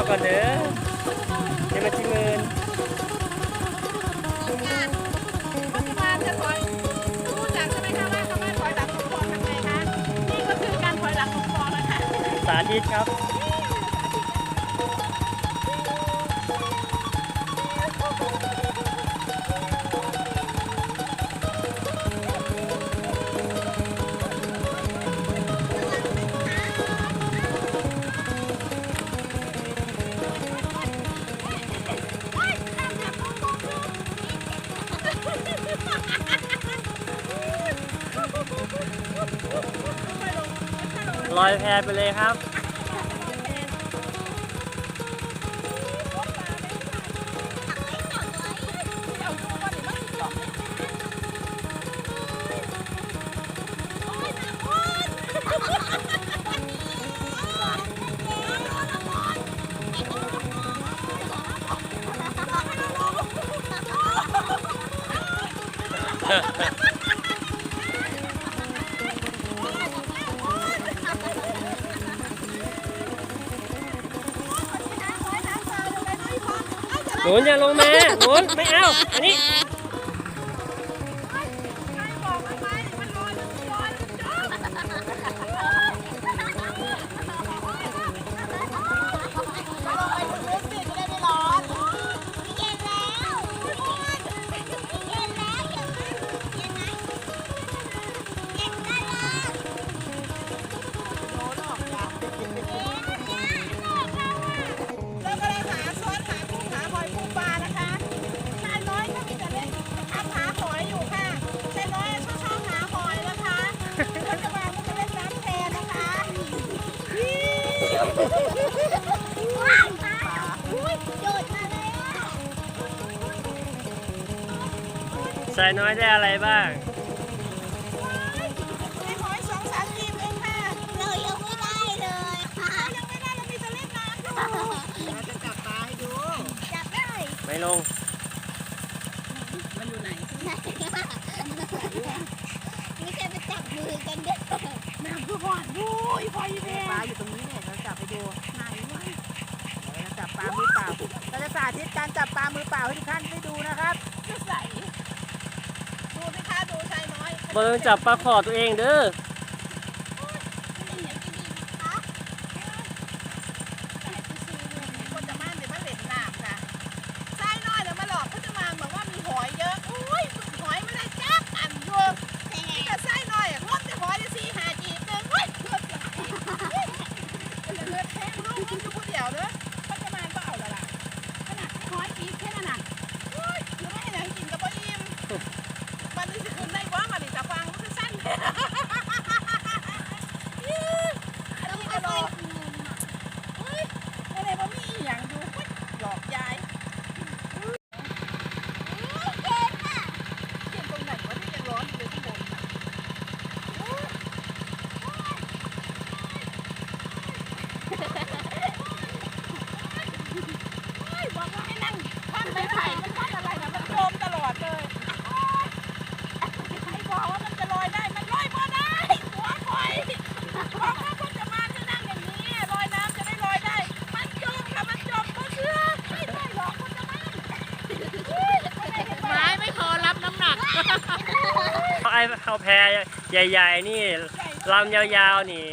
อดรองเท้าก่อนเด้อเดี๋ยวมันจิมืนปัจจุบันจะถอ อยแพไปเลยครับ หนุนอย่าลงมาหนุนไม่เอา อันนี้ น้อยได้อะไรบ้างได้หอยสองสามกีบเองค่ะเรายังไม่ได้เลยค่ะยังไม่ได้เรามีแต่เล่นน้ำอยู่เราจะจับปลาให้ดู จับได้ ไม่ลง มันอยู่ไหนไม่ใช่ไปจับมือกันเด้อน้ำคือหวานดุยพอยแม่ปลาอยู่ตรงนี้เนี่ยเราจับไปดูไหนวะเราจะจับปลามือเปล่า เราจะสาธิตการจับปลามือเปล่าให้ทุกท่านได้ดูนะครับจะใส่ดูสิคะดู ชายน้อยบอลจับปลาขอตัวเองเด้อ คนจะมาเดี๋ยวมาเล่นน้ำค่ะชายน้อยเดี๋ยวมาหลอกเขาจะมาบอกว่ามีหอยเยอะอุ้ยหอยไม่ได้จักอันอยู่นี่แต่ชายน้อยอะงดแต่หอยจะสี่หาจีบหนึ่งเฮ้ยเลือดไหลเลือดแท้งลูกมึงอยู่ผู้เดียวเด้อเขาจะมาก็เอาและล่ะขนาดหอยจีบแค่นั้นน่ะเฮ้ยยังไม่ให้หนังกินกับพ่ออิ่มมันนี่จะคืนได้กว่ามันนี่จะฟังมันคือสั้นอันนี้ก็รอ เฮ้ยอะไรบ่มีอหย่างอยู่เฮ้ยหลอกยายเก่งตรงไหนวะที่ยังร้อนอยู่เลยข้างบนน่ะเฮ้ยบอกว่าให้นั่งพันไม้ไผ่มันพันอะไรนะมันโยมตลอดเลยใครบอกว่ามันจะลอยได้ มันลอยบ่ได้หัวคอยบอกว่าคนจะมาจะนั่งอย่างนี้ลอยน้ำจะได้ลอยได้ มันจมค่ะมันจมก็เชื่อไม่ใช่หรอกคนจะมาไม้ไม่พอรับน้ำหนัก เอาไอ้เขาแพใหญ่ ๆ นี่ลำยาวๆนี่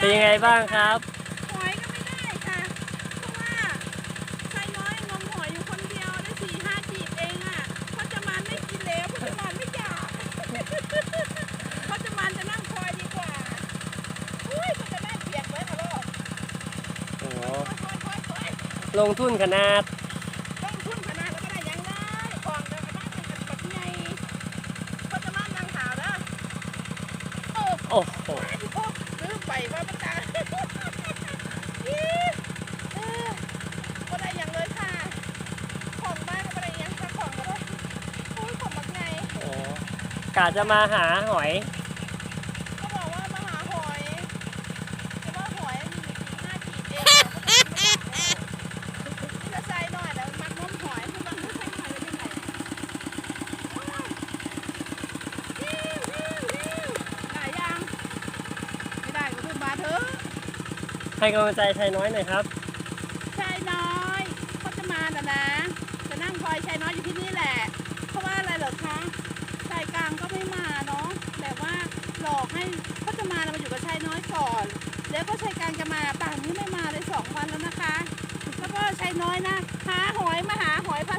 เป็นยังไงบ้างครับ หอยก็ไม่ได้ค่ะ เพราะว่าชายน้อยงมหอยอยู่คนเดียวได้สี่ห้าจีบเองอะพจมานไม่กินแล้วพจมานไม่อยากพจมานจะนั่งคอยดีกว่า อุ้ยพจมานเปียกเลยค่ะลูกโอ้โหคอยคอยคอยลงทุนขนาด ต้องทุ่นขนาดแล้วก็ได้ยังได้ของเดียวกันได้เป็นแบบใหญ่พจมานนั่งขาวนะโอ้ โอ้โห ว่ไรอย่างเลยค่ะ ของบ้านก็ได้ยังค่ะของก็ได้โอ้ยของบักไงกาจะมาหาหอย ใครกำลังใจชายน้อยหน่อยครับ ชายน้อยเขาจะมาแต่นะ จะนั่งคอยชายน้อยอยู่ที่นี่แหละ เพราะว่าอะไรเหรอคะชายกลางก็ไม่มาเนาะแต่ว่าหลอกให้เขาจะมาเรามาอยู่กับชายน้อยก่อน แล้วก็ชายกลางจะมาป่านนี้ไม่มาเลยสองวันแล้วนะคะ แล้วก็ชายน้อยนะหาหอยมาหาหอยผา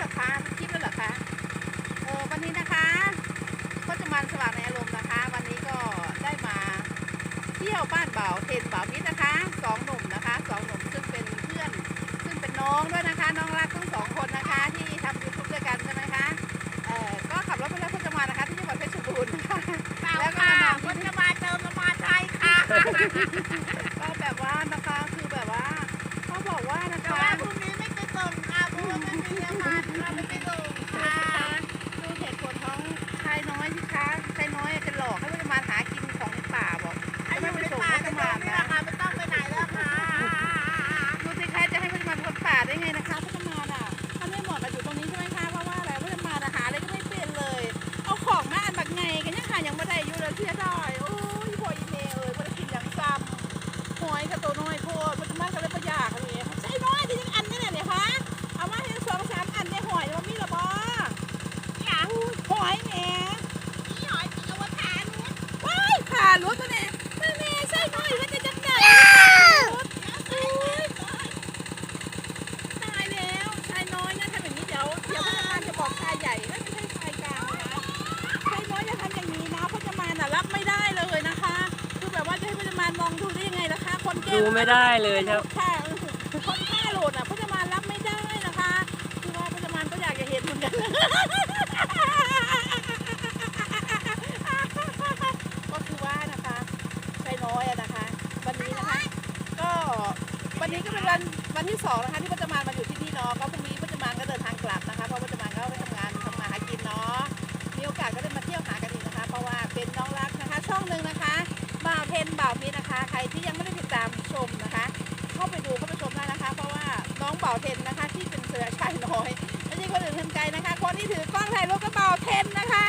เหรอคะคลิปแล้วหรอคะเออวันนี้นะคะก็จะมันสว่างในอารมณ์นะคะ วันนี้ก็ได้มาเที่ยวบ้านเบาเทนเบามิตนะคะสองหนุ่มนะคะสองหนุ่มซึ่งเป็นเพื่อน ซึ่งเป็นน้องด้วยนะคะ น้องรักทั้งสองคนนะคะ ที่ทำยูทูบด้วยกันใช่ไหมคะเออก็ขับรถไปแล้วพจมานนะคะ ที่จังหวัดเพชรบูรณ์นะแล้วก็มาจมาเจอมน้ำไทยค่ะ ดูไม่ได้เลยครับค่ะคนฆ่าโหลดอะพุจมานรับไม่ได้นะคะ คือว่าพุจมานก็อยากจะเห็นเหมือนกันก็คือว่านะคะใจน้อยนะคะ วันนี้นะคะ ก็วันนี้ก็เป็นวันวันที่สองนะคะที่พจมานมาอยู่ที่นี่เนาะก็พรุ่งนี้พจมานก็เดินทางกลับนะคะเพราะพจมานก็ไปทำงานทำมาหากินเนาะมีโอกาสก็ได้มาเที่ยวหากันอีกนะคะ เพราะว่าเป็นน้องรักนะคะ ช่องหนึ่งนะคะ มาเพนบ่าวเพนนะคะ ใครที่ยังไม่ได้ติดตามชมนะคะ เข้าไปดูเข้าไปชมได้นะคะ เพราะว่าน้องบ่าวเพนนะคะ ที่เป็นเสือชายน้อยไม่ใช่คนอื่นคนไกลนะคะ คนที่ถือกล้องถ่ายรูปก็บ่าวเพนนะคะ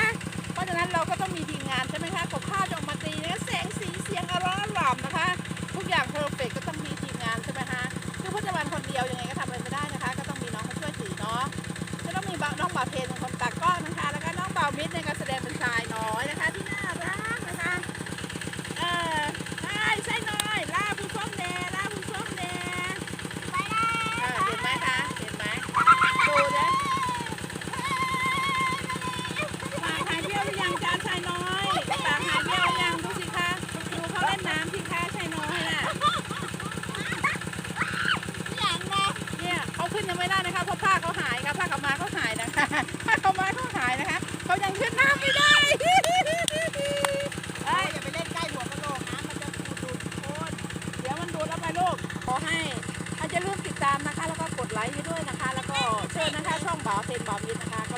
อเซนความยิดนะคะ